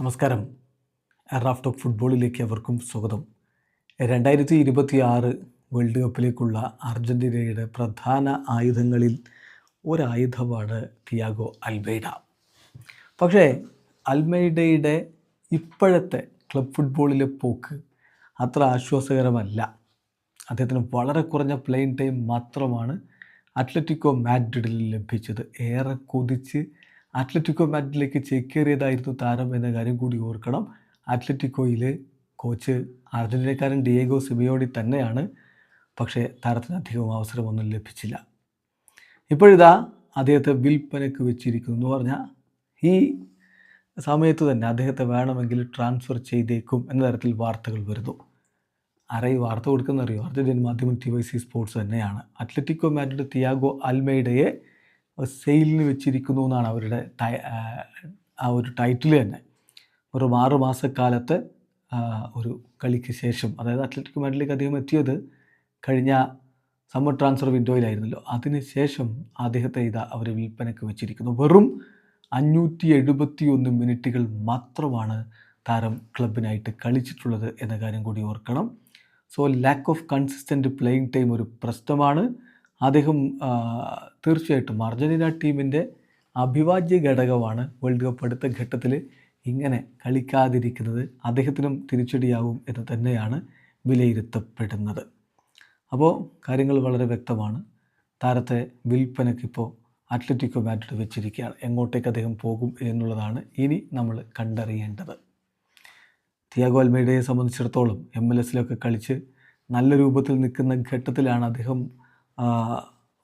നമസ്കാരം. Raft of ഫുട്ബോളിലേക്ക് അവർക്കും സ്വാഗതം. രണ്ടായിരത്തി ഇരുപത്തി ആറ് വേൾഡ് കപ്പിലേക്കുള്ള അർജന്റീനയുടെ പ്രധാന ആയുധങ്ങളിൽ ഒരായുധമാണ് തിയാഗോ അൽബൈഡ പക്ഷേ അൽമൈഡയുടെ ഇപ്പോഴത്തെ ക്ലബ് ഫുട്ബോളിലെ പോക്ക് അത്ര ആശ്വാസകരമല്ല. അദ്ദേഹത്തിന് വളരെ കുറഞ്ഞ പ്ലെയിൻ ടൈം മാത്രമാണ് അത്ലറ്റിക്കോ മാഡ്രിഡിൽ ലഭിച്ചത്. ഏറെ കൊതിച്ച് അത്ലറ്റിക്കോ മാഡ്രിഡിലേക്ക് ചേക്കേറിയതായിരുന്നു താരം എന്ന കാര്യം കൂടി ഓർക്കണം. അത്ലറ്റിക്കോയിലെ കോച്ച് അർജന്റീനക്കാരൻ ഡിയേഗോ സിമിയോഡി തന്നെയാണ്. പക്ഷേ താരത്തിന് അധികം അവസരമൊന്നും ലഭിച്ചില്ല. ഇപ്പോഴിതാ അദ്ദേഹത്തെ വിൽപ്പനയ്ക്ക് വെച്ചിരിക്കുന്നു. എന്ന് പറഞ്ഞാൽ ഈ സമയത്ത് തന്നെ അദ്ദേഹത്തെ വേണമെങ്കിൽ ട്രാൻസ്ഫർ ചെയ്തേക്കും എന്ന തരത്തിൽ വാർത്തകൾ വരുന്നു. അറേ വാർത്ത കൊടുക്കുന്ന അറിയോ അർജന്റീൻ മാധ്യമം ടി വൈ സി സ്പോർട്സ് തന്നെയാണ്. അത്ലറ്റിക്കോ മാഡ്രിഡ് തിയാഗോ അൽമൈഡയെ സെയിലിന് വെച്ചിരിക്കുന്നു എന്നാണ് അവരുടെ ആ, ഒരു ടൈറ്റിൽ തന്നെ. ഒരു ആറ് മാസക്കാലത്തെ ഒരു കളിക്ക് ശേഷം അതായത് അത്ലറ്റിക് മാഡ്രിഡിലേക്ക് അദ്ദേഹം എത്തിയത് കഴിഞ്ഞ സമ്മർ ട്രാൻസ്ഫർ വിൻഡോയിലായിരുന്നല്ലോ. അതിനുശേഷം അദ്ദേഹത്തെ ഇതാ അവർ വിൽപ്പനയ്ക്ക് വെച്ചിരിക്കുന്നു. വെറും അഞ്ഞൂറ്റി എഴുപത്തി ഒന്ന് മിനിറ്റുകൾ മാത്രമാണ് താരം ക്ലബിനായിട്ട് കളിച്ചിട്ടുള്ളത് എന്ന കാര്യം കൂടി ഓർക്കണം. So lack of consistent playing time ഒരു പ്രശ്നമാണ്. അദ്ദേഹം തീർച്ചയായിട്ടും അർജന്റീന ടീമിന്റെ അഭിവാജ്യ ഘടകമാണ് വേൾഡ് കപ്പ് അടുത്ത ഘട്ടത്തിൽ ഇങ്ങനെ കളിക്കാതിരിക്കുന്നത്. അദ്ദേഹത്തിനും തിരിച്ചടിയാവും എന്ന് തന്നെയാണ് വിലയിരുത്തപ്പെടുന്നത്. അപ്പോൾ കാര്യങ്ങൾ വളരെ വ്യക്തമാണ്. താരത്തെ വിൽപ്പനക്കിപ്പോൾ അത്ലറ്റിക്കോ മാഡ്രിഡ് വെച്ചിരിക്കുകയാണ്. എങ്ങോട്ടേക്ക് അദ്ദേഹം പോകും എന്നുള്ളതാണ് ഇനി നമ്മൾ കണ്ടറിയേണ്ടത്. തിയാഗോ അൽമേഡയെ സംബന്ധിച്ചിടത്തോളം എം എൽ എസിലൊക്കെ കളിച്ച് നല്ല രൂപത്തിൽ നിൽക്കുന്ന ഘട്ടത്തിലാണ് അദ്ദേഹം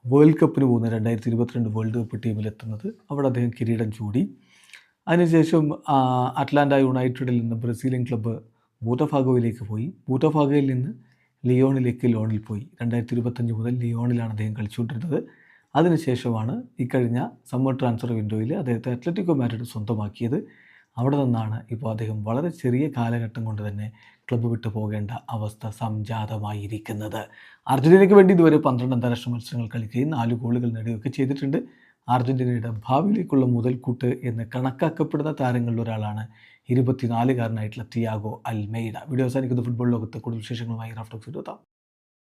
വേൾഡ് കപ്പിന് പോകുന്ന രണ്ടായിരത്തി ഇരുപത്തിരണ്ട് വേൾഡ് കപ്പ് ടീമിലെത്തുന്നത് അവിടെ അദ്ദേഹം കിരീടം ചൂടി. അതിനുശേഷം അറ്റ്ലാന്റ യുണൈറ്റഡിൽ നിന്ന് ബ്രസീലിയൻ ക്ലബ്ബ് ബൂട്ടഫാഗോയിലേക്ക് പോയി. ബൂട്ടഫാഗോയിൽ നിന്ന് ലിയോണിലേക്ക് ലോണിൽ പോയി. രണ്ടായിരത്തി ഇരുപത്തഞ്ച് മുതൽ ലിയോണിലാണ് അദ്ദേഹം കളിച്ചുകൊണ്ടിരുന്നത്. അതിനുശേഷമാണ് ഇക്കഴിഞ്ഞ സമ്മർ ട്രാൻസ്ഫർ വിൻഡോയിൽ അദ്ദേഹത്തെ അത്ലറ്റിക്കോ മാഡ്രിഡ് സ്വന്തമാക്കിയത്. അവിടെ നിന്നാണ് ഇപ്പോൾ അദ്ദേഹം വളരെ ചെറിയ കാലഘട്ടം കൊണ്ട് തന്നെ ക്ലബ്ബ് വിട്ടു പോകേണ്ട അവസ്ഥ സംജാതമായിരിക്കുന്നത്. അർജന്റീനയ്ക്ക് വേണ്ടി ഇതുവരെ പന്ത്രണ്ട് അന്താരാഷ്ട്ര മത്സരങ്ങൾ കളിക്കുകയും നാല് ഗോളുകൾ നേടുകയൊക്കെ ചെയ്തിട്ടുണ്ട്. അർജന്റീനയുടെ ഭാവിയിലേക്കുള്ള മുതൽക്കൂട്ട് എന്ന് കണക്കാക്കപ്പെടുന്ന താരങ്ങളിൽ ഒരാളാണ് ഇരുപത്തിനാലുകാരനായിട്ടുള്ള തിയാഗോ അൽമെയ്ഡ. വീഡിയോ അവസാനിക്കുന്ന. ഫുട്ബോൾ ലോകത്ത് കൂടുതൽ വിശേഷങ്ങളുമായി റാഫ്റ്റോക്സ് എത്താം